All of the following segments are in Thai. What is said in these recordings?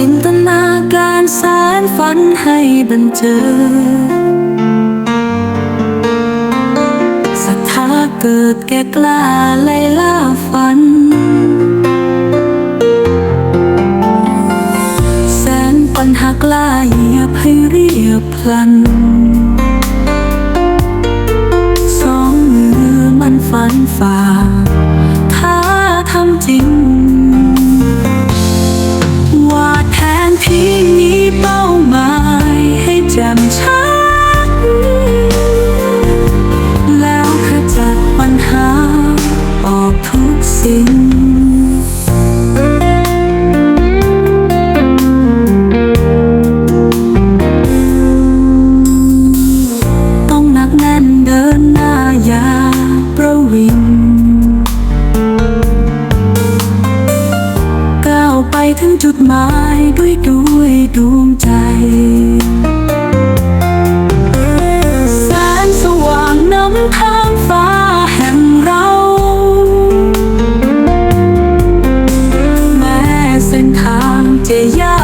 จินตนาการสารฝันให้บันเจิดศรัทธาเกิดแก่กล้าไล่ล่าฝัน แสนปัญหากล้าเหยียบให้เรียบพลัน ถึงจุดหมายด้วยด้วยดวงใจแสงสว่างนำทางฟ้าแห่งเรา แม้เส้นทางจะยาก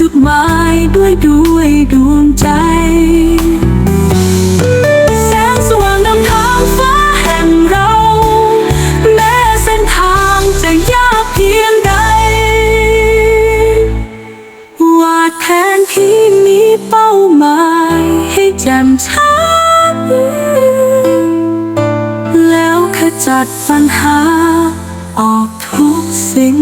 จุดหมายด้วยด้วยดวงใจ แสงสว่างนำทางฟ้าแห่งเรา แม้เส้นทางจะยากเพียงใดวาดแผนที่มีเป้าหมายให้แจ่มชัดแล้วขจัดปัญหาออกทุกสิ่ง